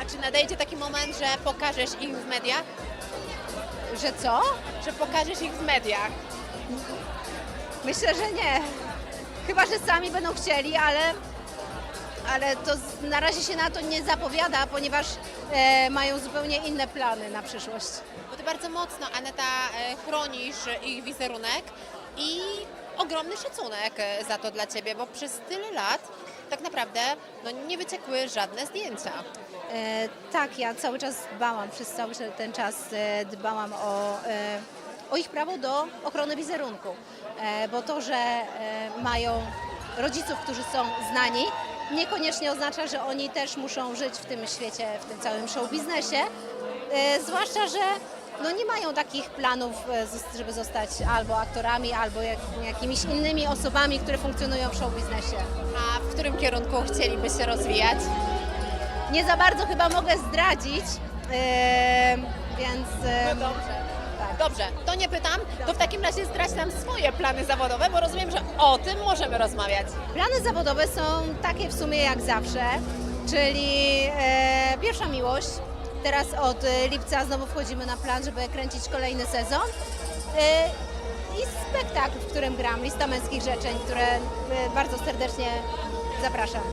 A czy nadejdzie taki moment, że pokażesz ich w mediach? Że co? Że pokażesz ich w mediach? Myślę, że nie. Chyba, że sami będą chcieli, ale, ale to z- na razie się na to nie zapowiada, ponieważ e, mają zupełnie inne plany na przyszłość. Bo ty bardzo mocno, Aneta, e, chronisz ich wizerunek i ogromny szacunek e, za to dla ciebie, bo przez tyle lat tak naprawdę no, nie wyciekły żadne zdjęcia. E, tak, ja cały czas dbałam, przez cały ten czas e, dbałam o, e, o ich prawo do ochrony wizerunku. E, bo to, że e, mają rodziców, którzy są znani, niekoniecznie oznacza, że oni też muszą żyć w tym świecie, w tym całym show biznesie. E, zwłaszcza, że no nie mają takich planów, e, żeby zostać albo aktorami, albo jak, jakimiś innymi osobami, które funkcjonują w show biznesie. A w którym kierunku chcieliby się rozwijać? Nie za bardzo chyba mogę zdradzić, e, więc e, dobrze. tak. Dobrze, to nie pytam, to w takim razie zdradź nam swoje plany zawodowe, bo rozumiem, że o tym możemy rozmawiać. Plany zawodowe są takie w sumie jak zawsze, czyli e, pierwsza miłość. Teraz od e, lipca znowu wchodzimy na plan, żeby kręcić kolejny sezon. E, I spektakl, w którym gram, lista męskich życzeń, które e, bardzo serdecznie zapraszam.